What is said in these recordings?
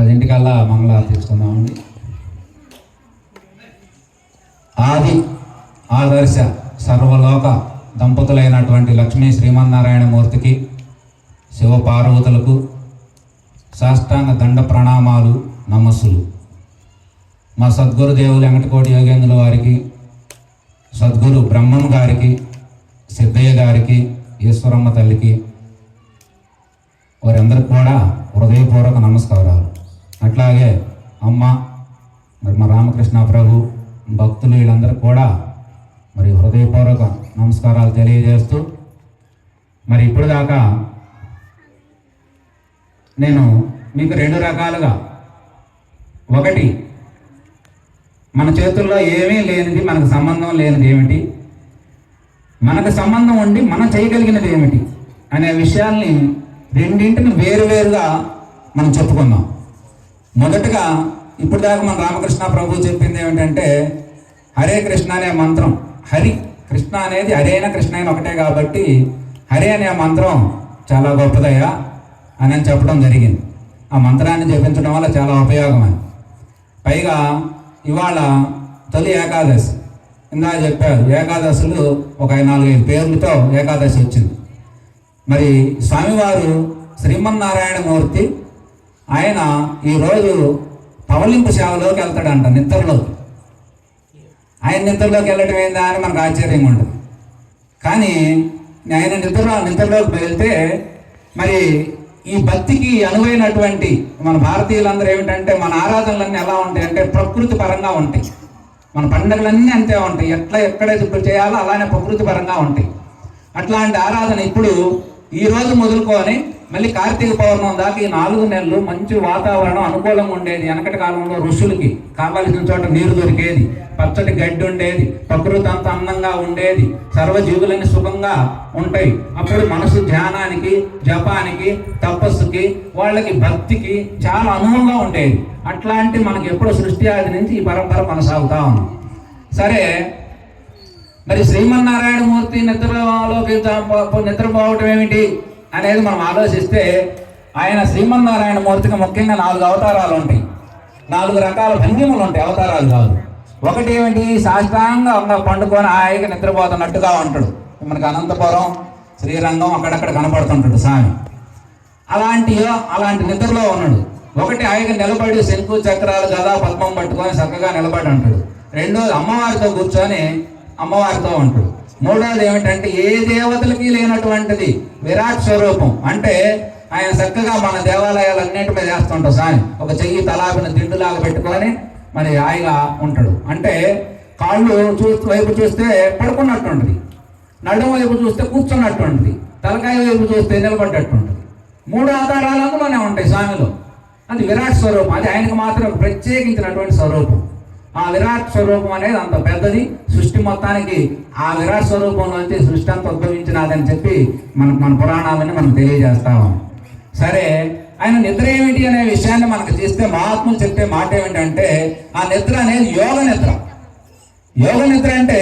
పదింటికల్లా మంగళారతి తీసుకుందామండి ఆది ఆదర్శ సర్వలోక దంపతులైనటువంటి లక్ష్మీ శ్రీమన్నారాయణ మూర్తికి శివపార్వతులకు సాష్టాంగ దండ ప్రణామాలు నమస్సులు. మా సద్గురు దేవులు వెంకటకోటి యోగేంద్రుల వారికి సద్గురు బ్రహ్మం గారికి సిద్ధయ్య గారికి ఈశ్వరమ్మ తల్లికి వారందరికి కూడా హృదయపూర్వక నమస్కారం అట్లాగే అమ్మ మరి మా రామకృష్ణ ప్రభు భక్తులు వీళ్ళందరూ కూడా మరి హృదయపూర్వక నమస్కారాలు తెలియజేస్తూ మరి ఇప్పుడు దాకా నేను మీకు రెండు రకాలుగా ఒకటి మన చేతుల్లో ఏమీ లేనిది మనకు సంబంధం లేనిది ఏమిటి? మనకు సంబంధం ఉండి మనం చేయగలిగినది ఏమిటి? అనే విషయాల్ని రెండింటిని వేరువేరుగా మనం చెప్పుకుందాం. మొదటగా ఇప్పుడు దాకా మన రామకృష్ణ ప్రభు చెప్పింది ఏమిటంటే హరే కృష్ణ అనే మంత్రం హరి కృష్ణ అనేది హరేన కృష్ణ అయిన ఒకటే కాబట్టి హరి అనే మంత్రం చాలా గొప్పదయ్యా అని అని చెప్పడం జరిగింది. ఆ మంత్రాన్ని జపించడం వల్ల చాలా ఉపయోగం పైగా ఇవాళ తొలి ఏకాదశి. ఇందా చెప్పారు ఏకాదశులు ఒక నాలుగైదు పేర్లతో ఏకాదశి వచ్చింది. మరి స్వామివారు శ్రీమన్నారాయణ మూర్తి ఆయన ఈరోజు పవలింపు సేవలోకి వెళ్తాడంట నిద్రలో. ఆయన నిద్రలోకి వెళ్ళటం ఏందా అని మనకు ఆశ్చర్యంగా ఉండదు కానీ ఆయన నిద్రలో నిద్రలోకి వెళ్తే మరి ఈ భక్తికి అనువైనటువంటి మన భారతీయులందరూ ఏమిటంటే మన ఆరాధనలన్నీ ఎలా ఉంటాయి అంటే ప్రకృతి పరంగా ఉంటాయి. మన పండుగలన్నీ అంతే ఉంటాయి. ఎట్లా ఎక్కడైతే ఇప్పుడు చేయాలో అలానే ప్రకృతి పరంగా ఉంటాయి. అట్లాంటి ఆరాధన ఇప్పుడు ఈ రోజు మొదలుకొని మళ్ళీ కార్తీక పౌర్ణం దాకా ఈ నాలుగు నెలలు మంచి వాతావరణం అనుకూలంగా ఉండేది. వెనకటి కాలంలో ఋషులకి కావాల్సిన చోట నీరు దొరికేది. పచ్చటి గడ్డి ఉండేది. ప్రకృతి అంత అందంగా ఉండేది. సర్వజీవులని సుఖంగా ఉంటాయి. అప్పుడు మనసు ధ్యానానికి జపానికి తపస్సుకి వాళ్ళకి భక్తికి చాలా అనువుగా ఉండేది. అట్లాంటి మనకి ఎప్పుడు సృష్టి ఆది నుంచి ఈ పరంపర కొనసాగుతా ఉంది. సరే మరి శ్రీమన్నారాయణ మూర్తి నిద్రలోకి నిద్రపోవటం ఏమిటి? అనేది మనం ఆలోచిస్తే ఆయన శ్రీమన్నారాయణ మూర్తికి ముఖ్యంగా నాలుగు అవతారాలు ఉంటాయి. నాలుగు రకాల భంగిమలు ఉంటాయి అవతారాలు కాదు. ఒకటి ఏమిటి? సాష్టాంగంగా పండుకొని హాయిగా నిద్రపోతున్నట్టుగా ఉంటాడు. మనకి అనంతపురం శ్రీరంగం అక్కడక్కడ కనపడుతుంటాడు స్వామి. అలాంటి అలాంటి నిద్రలో ఉన్నాడు. ఒకటి ఆయన నిలబడి శంకు చక్రాలు గదా పద్మం పట్టుకొని చక్కగా నిలబడి ఉంటాడు. రెండోది అమ్మవారితో కూర్చొని అమ్మవారితో ఉంటాడు. మూడోది ఏమిటంటే ఏ దేవతలకి లేనటువంటిది విరాట్ స్వరూపం. అంటే ఆయన చక్కగా మన దేవాలయాలు అన్నింటి మీద వేస్తుంటాం స్వామి ఒక చెయ్యి తలాపిన దిండులాగా పెట్టుకొని మరి హాయిగా ఉంటాడు. అంటే కాళ్ళు చూ వైపు చూస్తే పడుకున్నట్టుంటుంది. నడుము వైపు చూస్తే కూర్చున్నట్టుంటుంది. తలకాయ వైపు చూస్తే నిలబడ్డట్టుంటుంది. మూడు ఆధారాలు అందులోనే ఉంటాయి స్వామిలో అది విరాట్ స్వరూపం. అది ఆయనకు మాత్రం ప్రత్యేకించినటువంటి స్వరూపం. ఆ విరాట్ స్వరూపం అనేది అంత పెద్దది. సృష్టి మొత్తానికి ఆ విరాట్ స్వరూపంలోంచి సృష్టి అంత ఉద్భవించినదని చెప్పి మన మన పురాణాలని మనం తెలియజేస్తాము సరే ఆయన నిద్ర ఏమిటి అనే విషయాన్ని మనకు తీస్తే మహాత్ములు చెప్పే మాట ఏమిటంటే ఆ నిద్ర అనేది యోగ నిద్ర. యోగ నిద్ర అంటే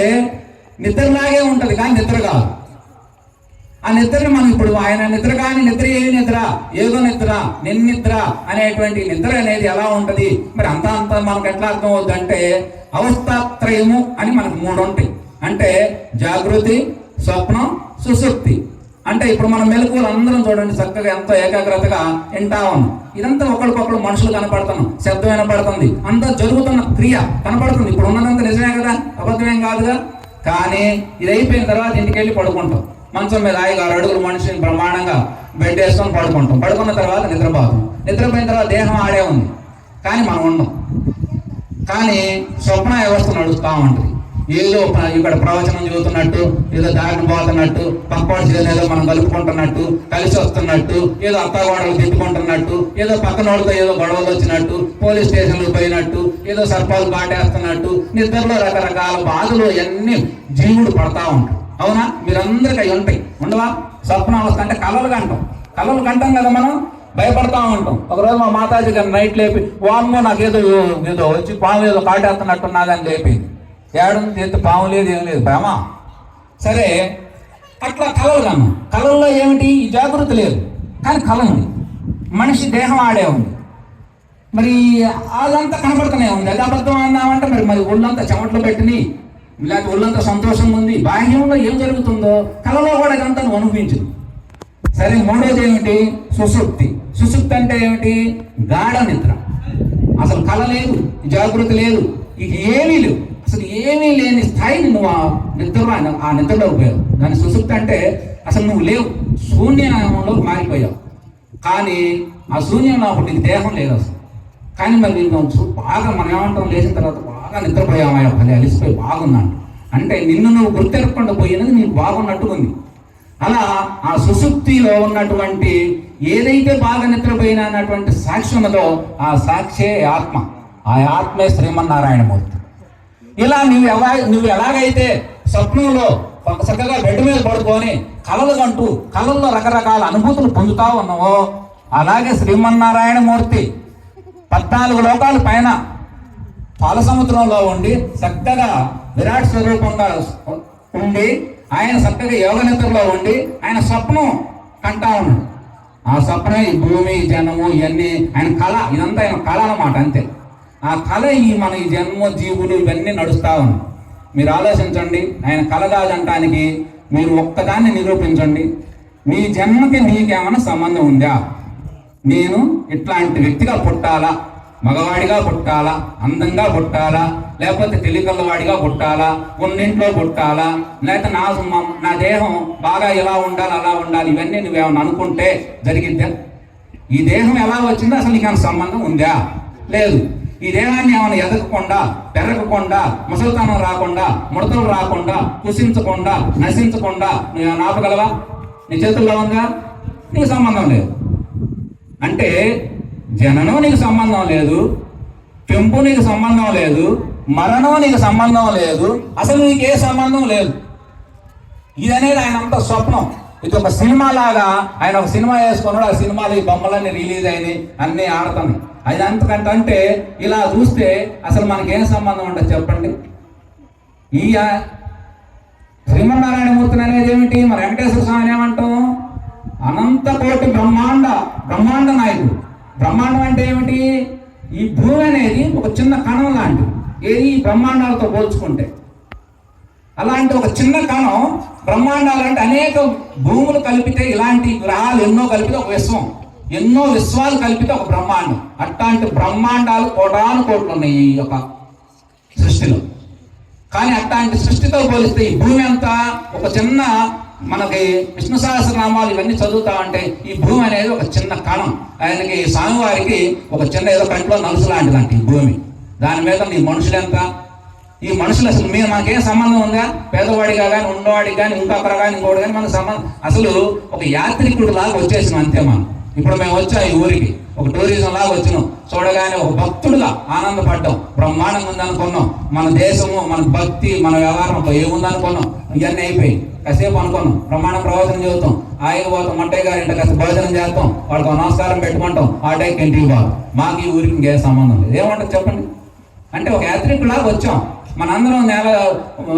నిద్రలాగే ఉంటుంది కానీ నిద్ర కాదు. ఆ నిద్ర మనం ఇప్పుడు ఆయన నిద్ర కాని నిద్ర ఏ నిద్ర? ఏదో నిద్ర నిన్నిద్ర అనేటువంటి నిద్ర అనేది ఎలా ఉంటది? మరి అంత అంత మనకు ఎట్లా అర్థం అవుతుందంటే అవస్థాత్రయము అని మనకు మూడు ఉంటాయి. అంటే జాగృతి స్వప్నం సుశుక్తి. అంటే ఇప్పుడు మన మెలకువలు అందరం చూడండి చక్కగా ఎంతో ఏకాగ్రతగా వింటా ఉన్నాం. ఇదంతా ఒకరికొకరు మనుషులు కనపడుతున్నాం. శబ్దం వినపడుతుంది. అంతా జరుగుతున్న క్రియ కనపడుతుంది. ఇప్పుడు ఉన్నదంతా నిజమే కదా? అబద్ధమేం కాదుగా? కానీ ఇది అయిపోయిన తర్వాత ఇంటికి వెళ్ళి పడుకుంటాం. మంచం మీద హాయిగా ఆరు అడుగులు మనిషిని బ్రహ్మాండంగా బెడ్ వేసుకొని పడుకుంటాం. పడుకున్న తర్వాత నిద్రపోతాం. నిద్రపోయిన తర్వాత దేహం ఆడే ఉంది. కానీ మనం ఉన్నాం కానీ స్వప్న వ్యవస్థ నడుస్తూ ఉంటుంది ఏదో ఇక్కడ ప్రవచనం చదువుతున్నట్టు ఏదో దారిని పోతున్నట్టు పక్కవాడి ఏదో మనం కలుపుకుంటున్నట్టు కలిసి వస్తున్నట్టు ఏదో అత్తగోడలు తిట్టుకుంటున్నట్టు ఏదో పక్కన వాళ్ళతో ఏదో గొడవలు వచ్చినట్టు పోలీస్ స్టేషన్లు పోయినట్టు ఏదో సర్పాలు కాటేస్తున్నట్టు నిద్రలో రకరకాల బాధలు అన్నీ జీవుడు పడతా ఉంటాడు. అవునా? మీరందరికీ అవి ఉంటాయి. ఉండవా? స్వప్నావస్థ అంటే కలలు కంటాం. కలలు కంటాం కదా మనం? భయపడతా ఉంటాం. ఒకరోజు మా మాతాజీ గారు నైట్ లేపి వామ్మో నాకేదో ఏదో వచ్చి పాము ఏదో కాటేస్తున్నట్టున్నదని లేపి ఏడుంది చేతి పాము లేదు ఏం లేదు భయమా? సరే అట్లా కలలు కన్నా. కళల్లో ఏమిటి? జాగ్రత్త లేదు. కానీ కళ ఉంది. మనిషి దేహం ఆడే ఉంది. మరి అదంతా కనపడుతూనే ఉంది. అది అబద్ధం అన్నామంటే మరి మరి ఒళ్ళంతా చెమట్లు పెట్టినాయి లేకపోతే ఒళ్ళంతా సంతోషంగా ఉంది. బాహ్యంలో ఏం జరుగుతుందో కలలో కూడా ఇదంతా నువ్వు సరే మూడోది ఏమిటి? సుసుప్తి సుసుప్తి అంటే ఏమిటి? గాఢ నిద్ర. అసలు కళ లేదు జాగృతి లేదు ఇక ఏమీ లేవు. అసలు ఏమీ లేని స్థాయిని నువ్వు ఆ నిద్ర ఆ నిద్రలో పోయావు దాని సుసుప్తి అంటే అసలు నువ్వు లేవు శూన్యంలో మారిపోయావు. కానీ ఆ శూన్యంలో అప్పుడు నీకు దేహం లేదు అసలు. కానీ మరి నేను బాగా మనం ఏమంటాం లేచిన తర్వాత బాగా నిద్రపోయామయ్యా భలే అలిసిపోయి బాగున్నాను. అంటే నిన్ను నువ్వు గుర్తెరగకుండా పోయినది నీకు బాగున్నట్టు ఉంది. అలా ఆ సుశుక్తిలో ఉన్నటువంటి ఏదైతే బాగా నిద్రపోయినా అన్నటువంటి సాక్ష్యములో ఆ సాక్షే ఆత్మ. ఆ ఆత్మే శ్రీమన్నారాయణమూర్తి. ఇలా నువ్వు ఎలా నువ్వు ఎలాగైతే స్వప్నంలో చక్కగా బెడ్ మీద పడుకొని కలలు కంటూ కళల్లో రకరకాల అనుభూతులు పొందుతా ఉన్నావో అలాగే శ్రీమన్నారాయణమూర్తి పద్నాలుగు లోకాలు పైన పాల సముద్రంలో ఉండి చక్కగా విరాట్ స్వరూపంగా ఉండి ఆయన చక్కగా యోగ నిద్రలో ఉండి ఆయన స్వప్నం కంటా ఉన్నాడు ఆ స్వప్నం ఈ భూమి జనము ఇవన్నీ ఆయన కళ ఇదంతా ఆయన కళ అనమాట అంతే. ఆ కళ ఈ మన ఈ జన్మ జీవులు ఇవన్నీ నడుస్తా ఉన్నాయి మీరు ఆలోచించండి ఆయన కళ కాదంటానికి మీరు ఒక్కదాన్ని నిరూపించండి. మీ జన్మకి నీకేమైనా సంబంధం ఉందా? నేను ఇట్లాంటి వ్యక్తిగా పుట్టాలా? మగవాడిగా పుట్టాలా? అందంగా పుట్టాలా? లేకపోతే తెలికల్లవాడిగా పుట్టాలా? ఉన్నింట్లో పుట్టాలా? లేకపోతే నా నా దేహం బాగా ఇలా ఉండాలి అలా ఉండాలి ఇవన్నీ నువ్వేమన్నా అనుకుంటే జరిగిద్దా? ఈ దేహం ఎలా వచ్చిందో అసలు నీకు సంబంధం ఉందా? లేదు. ఈ దేహాన్ని ఏమైనా ఎదగకుండా పెరగకుండా ముసలితనం రాకుండా ముడతలు రాకుండా కుసించకుండా నశించకుండా నువ్వేమైనా ఆపగలవా? నీ చేతుల్లో ఉందా? నీకు సంబంధం లేదు. అంటే జననం నీకు సంబంధం లేదు పెంపు నీకు సంబంధం లేదు మరణం నీకు సంబంధం లేదు అసలు నీకు ఏ సంబంధం లేదు. ఇది అనేది ఆయన అంత స్వప్నం. ఇది ఒక సినిమా లాగా ఆయన ఒక సినిమా వేసుకున్నాడు ఆ సినిమాలు ఈ బొమ్మలన్నీ రిలీజ్ అయినాయి అన్నీ ఆడుతున్నాయి అది అంతకంటే ఇలా చూస్తే అసలు మనకేం సంబంధం ఉంటుంది చెప్పండి? ఈ శ్రీమన్నారాయణమూర్తిని అనేది ఏమిటి? మన వెంకటేశ్వర స్వామిని ఏమంటాం? అనంత కోటి బ్రహ్మాండ బ్రహ్మాండ నాయకుడు. బ్రహ్మాండం అంటే ఏమిటి? ఈ భూమి అనేది ఒక చిన్న కణం లాంటిది. ఏది? ఈ బ్రహ్మాండాలతో పోల్చుకుంటే. అలాంటి ఒక చిన్న కణం బ్రహ్మాండాలు అంటే అనేక భూములు కలిపితే ఇలాంటి గ్రహాలు ఎన్నో కలిపితే ఒక విశ్వం. ఎన్నో విశ్వాలు కలిపితే ఒక బ్రహ్మాండం. అట్లాంటి బ్రహ్మాండాలు కోటాను కోట్లు ఉన్నాయి ఈ యొక్క సృష్టిలో. కానీ అట్లాంటి సృష్టితో పోలిస్తే ఈ భూమి అంతా ఒక చిన్న మనకి విష్ణు సహస్రనామాలు ఇవన్నీ చదువుతా ఉంటే ఈ భూమి అనేది ఒక చిన్న కణం. ఆయనకి స్వామివారికి ఒక చిన్న ఏదో కంట్లో నలుసు లాంటిదంట ఈ భూమి. దాని మీద నీ మనుషులు ఎంత? ఈ మనుషులు అసలు మీరు మనకేం సంబంధం ఉందా? పేదవాడిగా కానీ ఉన్నవాడికి కానీ ఇంకొకరు కానీ ఇంకోటి కానీ మనకు సంబంధం. అసలు ఒక యాత్రికుడు లాగా వచ్చేసినాం అంతే మనం. ఇప్పుడు మేము వచ్చాం ఈ ఊరికి. ఒక టూరిజం లాగా వచ్చినాం. చూడగానే ఒక భక్తుడుగా ఆనందపడ్డాం. బ్రహ్మాండంగా ఉందనుకున్నాం. మన దేశము మన భక్తి మన వ్యవహారం ఏముందనుకున్నాం. ఇవన్నీ అయిపోయి కాసేపు అనుకున్నాం. బ్రహ్మాండం ప్రవచనం చదువుతాం. ఆయన పోతాం మంటయ్య గారి ఇంట కాస్త భోజనం చేస్తాం. వాళ్ళకి నమస్కారం పెట్టుకుంటాం. ఆ టైం ఇంటికి పోవాలి. మాకు ఈ ఊరికి ఇంకేం సంబంధం లేదు. ఏమంటారు చెప్పండి? అంటే ఒక యాత్రికులాగా వచ్చాం. మనందరం నెల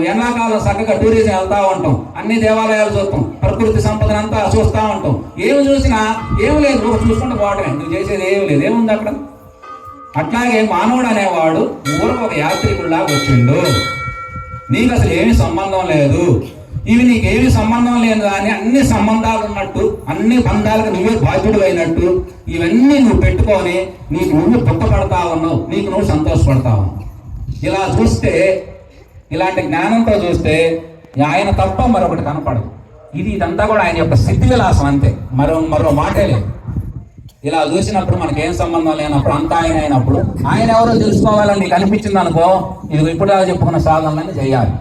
ఎండాకాలం చక్కగా టూరిజం వెళ్తా ఉంటాం. అన్ని దేవాలయాలు చూస్తాం. ప్రకృతి సంపదను అంతా చూస్తూ ఉంటాం. ఏమి చూసినా ఏం లేదు. ఒక చూసుకుంటూ పోవటమే నువ్వు చేసేది ఏమి లేదు. ఏముంది అక్కడ? అట్లాగే మానవుడు అనేవాడు ఊరు ఒక యాత్రికుడిలాగా వచ్చిండు. నీకు అసలు ఏమి సంబంధం లేదు. ఇవి నీకు ఏమి సంబంధం లేదు అని అన్ని సంబంధాలు ఉన్నట్టు అన్ని బంధాలకు నువ్వే బాధ్యుడు అయినట్టు ఇవన్నీ నువ్వు పెట్టుకొని నీకు నువ్వు దుఃఖపడతా ఉన్నావు. నీకు నువ్వు సంతోషపడతా ఉన్నావు. ఇలా చూస్తే ఇలాంటి జ్ఞానంతో చూస్తే ఆయన తప్ప మరొకటి కనపడదు. ఇది ఇదంతా కూడా ఆయన యొక్క సిద్ధి విలాసం అంతే. మరో మరో మాటే లేదు. ఇలా చూసినప్పుడు మనకి ఏం సంబంధం లేనప్పుడు అంతా ఆయన అయినప్పుడు ఆయన ఎవరో తెలుసుకోవాలని నీకు అనిపించింది అనుకో ఇది ఇప్పుడు చెప్పుకున్న సాధనలన్నీ చేయాలి.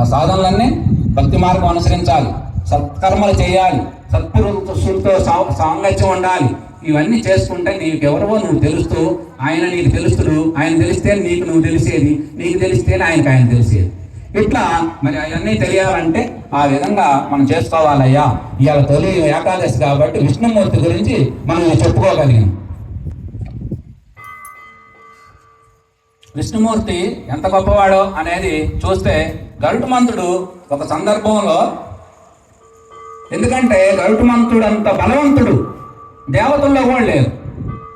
ఆ సాధనలన్నీ భక్తి మార్గం అనుసరించాలి. సత్కర్మలు చేయాలి. సత్పురుషులతో సాంగత్యం ఉండాలి. ఇవన్నీ చేసుకుంటే నీకు ఎవరో నువ్వు తెలుస్తూ ఆయన నీకు తెలుస్తుడు ఆయన తెలిస్తే నీకు నువ్వు తెలిసేది నీకు తెలిస్తేనే ఆయనకి ఆయన తెలిసేది. ఇట్లా మరి అవన్నీ తెలియాలంటే ఆ విధంగా మనం చేసుకోవాలయ్యా. ఇవాళ తొలి ఏకాదశి కాబట్టి విష్ణుమూర్తి గురించి మనం చెప్పుకోగలిగాం. విష్ణుమూర్తి ఎంత గొప్పవాడో అనేది చూస్తే గరుటుమంతుడు ఒక సందర్భంలో ఎందుకంటే గరుటుమంతుడు అంత బలవంతుడు. దేవతల్లో కూడా లేదు.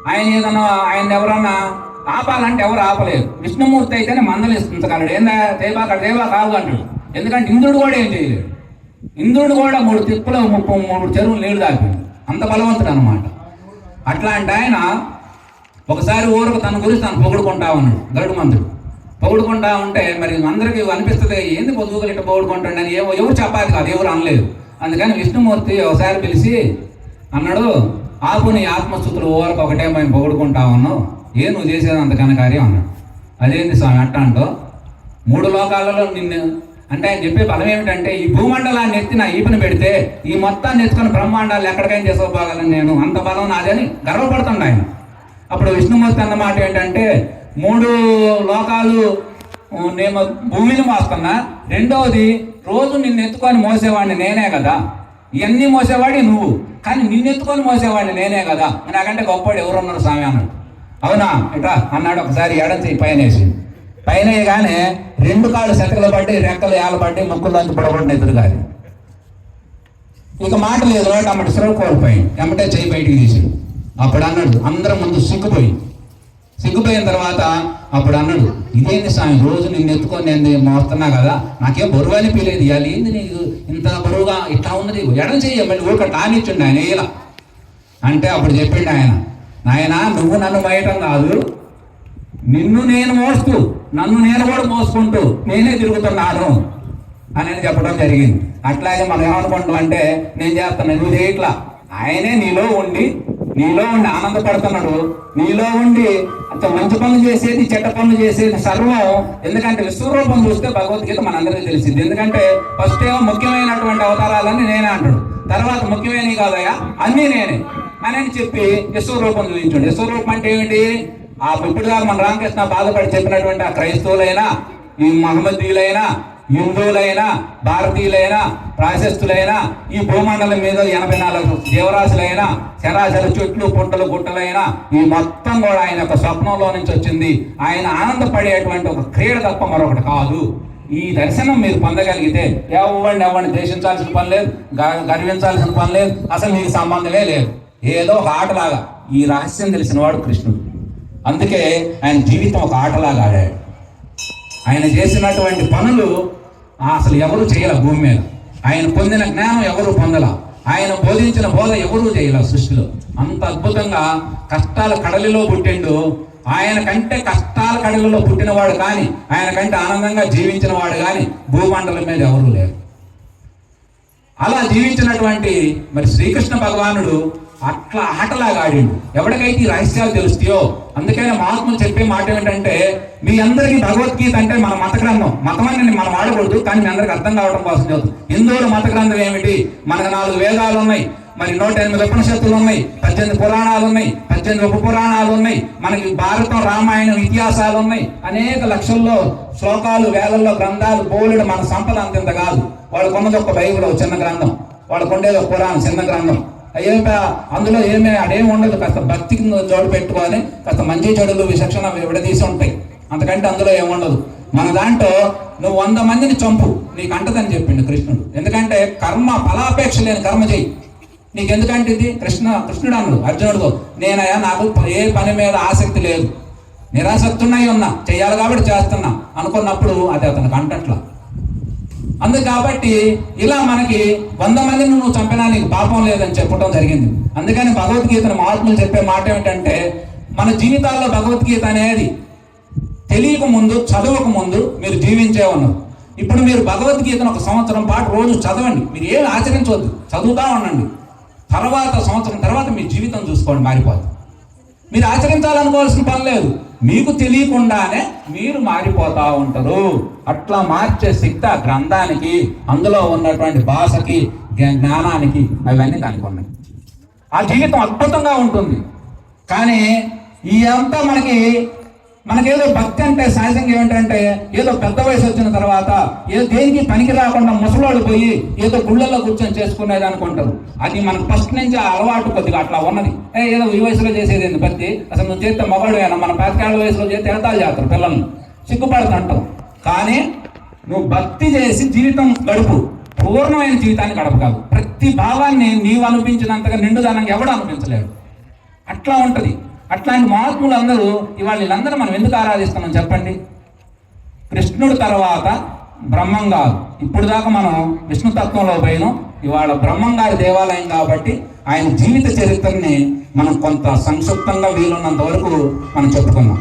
ఆయన ఏదన్నా ఆయన ఎవరన్నా ఆపాలంటే ఎవరు ఆపలేదు. విష్ణుమూర్తి అయితేనే మందలిస్తుంచగలడు ఏందా దేవా అక్కడ దేవా కాదు అంటాడు ఎందుకంటే ఇంద్రుడు కూడా ఏం చేయలేడు. ఇంద్రుడు కూడా మూడు తిప్పులు ముప్పై మూడు చెరువులు నీళ్ళు దాపిండు అంత బలవంతుడు అనమాట అట్లాంటి ఆయన ఒకసారి ఊరకు తన గురించి తను పొగుడుకుంటా ఉన్నాడు. గరుడు మంత్రుడు. పొగుడుకుంటా ఉంటే మరి అందరికీ అనిపిస్తుంది ఏంది పొద్దుగులు ఇట్లా పొగుడుకుంటాడు? అని ఏమో ఎవరు చెప్పాలి కాదు ఎవరు అనలేదు. అందుకని విష్ణుమూర్తి ఒకసారి పిలిచి అన్నాడు ఆపు నీ ఆత్మస్థుతులు ఓరకు ఒకటే మేము పొగుడుకుంటా ఉన్నావు. ఏ నువ్వు చేసేది అంత ఘనకార్యం అన్నాడు. అదేంటి స్వామి అట్ట అంటో మూడు లోకాలలో నిన్ను అంటే ఆయన చెప్పే బలం ఏమిటంటే ఈ భూమండలాన్ని ఎత్తి నా ఈపన పెడితే ఈ మొత్తాన్ని ఎత్తుకుని బ్రహ్మాండాలు ఎక్కడికైనా చేసుకోగలను నేను. అంత బలం నాదని గర్వపడుతుండ ఆయన. అప్పుడు విష్ణుమూర్తి అన్నమాట ఏంటంటే మూడు లోకాలు నేను భూమిని మోస్తున్నా. రెండవది రోజు నిన్ను ఎత్తుకొని మోసేవాడిని నేనే కదా. ఇవన్నీ మోసేవాడి నువ్వు. కానీ నిన్నెత్తుకొని మోసేవాడిని నేనే కదా. నాకంటే గొప్పవాడు ఎవరున్నారు స్వామి అన్నాడు. అవునా? ఇట్రా అన్నాడు ఒకసారి ఎడం పైన వేసి. పైన వేయగానే రెండు కాళ్ళు శతకలు పడ్డి రెక్కలు ఏలబడ్డి ముక్కుల్లోంచి పొడబడిన ఎదురుగాలి. ఇక మాట లేదు అమ్మటి శ్రమ కోల్పోయి ఎమ్మటే చేయి బయటికి తీసి అప్పుడు అన్నాడు అందరం ముందు సిగ్గుపోయి సిగ్గుపోయిన తర్వాత అప్పుడు అన్నాడు ఇదేంది స్వామి రోజు నిన్ను ఎత్తుకొని నేను మోస్తున్నా కదా నాకేం బరువు అనిపించలేదు ఇవాళ ఏంది నీకు ఇంత బరువుగా ఇట్లా ఉన్నది? ఎడం చెయ్యి మళ్ళీ ఊరిక టానిచ్చిండు ఆయన ఇలా అంటే అప్పుడు చెప్పిండు ఆయన నాయన నువ్వు నన్ను మయటం కాదు నిన్ను నేను మోస్తూ నన్ను నేను కూడా మోసుకుంటూ నేనే తిరుగుతున్నాను అని అని చెప్పడం జరిగింది. అట్లాగే మనం ఏమనుకుంటాం అంటే నేను చేస్తాను నువ్వు చేయట్లా ఆయనే నీలో ఉండి నీలో ఉండి ఆనందపడుతున్నాడు. నీలో ఉండి అంత మంచి పనులు చేసేది చెడ్డ పనులు చేసేది సర్వం. ఎందుకంటే విశ్వరూపం చూస్తే భగవద్గీత మనందరికీ తెలిసింది. ఎందుకంటే ఫస్ట్ ఏమో ముఖ్యమైనటువంటి అవతారాలన్నీ నేనే అంటాడు. తర్వాత ముఖ్యమైనవి కాదయా అన్నీ నేనే. అని చెప్పి విశ్వరూపం చూపించండి. విశ్వరూపం అంటే ఏమిటి? ఆ ఇప్పుడు మన రామకృష్ణ బాధపడి చెప్పినటువంటి ఆ క్రైస్తవులైనా ఈ మహమ్మదీయులైనా హిందువులైనా భారతీయులైనా ప్రాశస్తులైనా ఈ భూమండలం మీద ఎనభై నాలుగు జీవరాశులైనా చరాచర చెట్లు పుట్టలు గుంటలైనా ఈ మొత్తం కూడా ఆయన యొక్క స్వప్నంలో నుంచి వచ్చింది. ఆయన ఆనందపడేటువంటి ఒక క్రీడ తప్ప మరొకటి కాదు. ఈ దర్శనం మీరు పొందగలిగితే ఎవరిని ఎవరిని దేశించాల్సిన పని లేదు గ- గర్వించాల్సిన పని లేదు అసలు మీకు సంబంధమే లేదు. ఏదో ఒక ఆటలాగా ఈ రహస్యం తెలిసిన వాడు కృష్ణుడు. అందుకే ఆయన జీవితం ఒక ఆటలాగా ఆడాడు. ఆయన చేసినటువంటి పనులు అసలు ఎవరు చేయలే భూమి మీద. ఆయన పొందిన జ్ఞానం ఎవరు పొందల. ఆయన బోధించిన బోధ ఎవరూ చేయలే సృష్టిలో. అంత అద్భుతంగా కష్టాల కడలిలో పుట్టిండు. ఆయన కంటే కష్టాల కడలిలో పుట్టినవాడు కానీ ఆయన కంటే ఆనందంగా జీవించిన వాడు కానీ భూమండలం మీద ఎవరూ లేరు. అలా జీవించినటువంటి మరి శ్రీకృష్ణ భగవానుడు అట్లా ఆటలాగా ఆడిండు ఎవరికైతే ఈ రహస్యాలు తెలుస్తాయో అందుకనే మహాత్ములు చెప్పే మాట ఏంటంటే మీ అందరికీ భగవద్గీత అంటే మన మత గ్రంథం. మతం అని మనం వాడకూడదు కానీ మీ అందరికి అర్థం కావడం కోసం చదువు హిందువుల మత గ్రంథం ఏమిటి? మనకు నాలుగు వేదాలు ఉన్నాయి. మరి నూట ఎనిమిది ఉపనిషత్తులు ఉన్నాయి. పద్దెనిమిది పురాణాలు ఉన్నాయి. పద్దెనిమిది ఉప పురాణాలు ఉన్నాయి. మనకి భారతం రామాయణం ఇతిహాసాలు ఉన్నాయి. అనేక లక్షల్లో శ్లోకాలు వేలల్లో గ్రంథాలు బోలుడు మన సంపద అంతంత కాదు. వాళ్ళకున్నది ఒక బైబిల్ ఒక చిన్న గ్రంథం. వాళ్ళకుండేది ఒక పురాణం చిన్న గ్రంథం. ఏమి అందులో ఏమి అదేమి ఉండదు. కాస్త భక్తికి జోడు పెట్టుకొని కాస్త మంచి చెడులు విచక్షణ విడదీసి ఉంటాయి. అంతకంటే అందులో ఏముండదు మన దాంట్లో నువ్వు వంద మందిని చంపు. నీకు అంటదని చెప్పిండు కృష్ణుడు. ఎందుకంటే కర్మ ఫలాపేక్ష లేని కర్మ చెయ్యి. నీకు ఎందుకంటే ఇది? కృష్ణ కృష్ణుడు అన్నాడు. అర్జునుడితో నేనయ్యా నాకు ఏ పని మీద ఆసక్తి లేదు. నిరాసక్తున్నాయి ఉన్నా. చేయాలి కాబట్టి చేస్తున్నా. అనుకున్నప్పుడు అది అతనికి అంటట్లా. అందు కాబట్టి ఇలా మనకి వంద మందిని నువ్వు చంపినా నీకు పాపం లేదని చెప్పడం జరిగింది. అందుకని భగవద్గీతను మహాత్ములు చెప్పే మాట ఏమిటంటే మన జీవితాల్లో భగవద్గీత అనేది తెలియక ముందు చదవక ముందు మీరు జీవించే ఉన్నారు ఇప్పుడు మీరు భగవద్గీతను ఒక సంవత్సరం పాటు రోజు చదవండి. మీరు ఏం ఆచరించవద్దు చదువుతా ఉండండి. తర్వాత సంవత్సరం తర్వాత మీ జీవితం చూసుకోండి మారిపోతుంది మీరు ఆచరించాలనుకోవాల్సిన పని లేదు. మీకు తెలియకుండానే మీరు మారిపోతా ఉంటారు. అట్లా మార్చే శక్తి ఆ గ్రంథానికి అందులో ఉన్నటువంటి భాషకి జ్ఞానానికి అవన్నీ దానికి ఉన్నాయి. ఆ జీవితం అద్భుతంగా ఉంటుంది. కానీ ఈ అంతా మనకి మనకేదో భక్తి అంటే సహజంగా ఏమిటంటే ఏదో పెద్ద వయసు వచ్చిన తర్వాత ఏదో దేనికి పనికి రాకుండా ముసలోళ్ళు పోయి ఏదో గుళ్ళల్లో కూర్చొని చేసుకునేది అనుకుంటారు అది మనకు ఫస్ట్ నుంచి ఆ అలవాటు కొద్దిగా అట్లా ఉన్నది. ఏ ఏదో ఈ వయసులో చేసేది ఏంది భక్తి? అసలు నువ్వు చేస్తే మగవాడు మన పాతికేళ్ళ వయసులో చేస్తే ఎగతాలు చేస్తారు పిల్లల్ని. సిగ్గుపడుతుంటాం. కానీ నువ్వు భక్తి చేసి జీవితం గడుపు. పూర్ణమైన జీవితాన్ని కాదు ప్రతి భావాన్ని నీవు అనిపించినంతగా నిండుదనంగా ఎవడు అనిపించలేడు అట్లా ఉంటుంది. అట్లాంటి మహాత్ములు అందరూ ఇవాళ వీళ్ళందరూ మనం ఎందుకు ఆరాధిస్తున్నాం చెప్పండి? కృష్ణుడు తర్వాత బ్రహ్మం ఇప్పుడు దాకా మనం విష్ణు తత్వంలో పోయినాం. ఇవాళ బ్రహ్మం గారి దేవాలయం కాబట్టి ఆయన జీవిత చరిత్రని మనం కొంత సంక్షిప్తంగా వీలున్నంత వరకు మనం చెప్పుకున్నాం.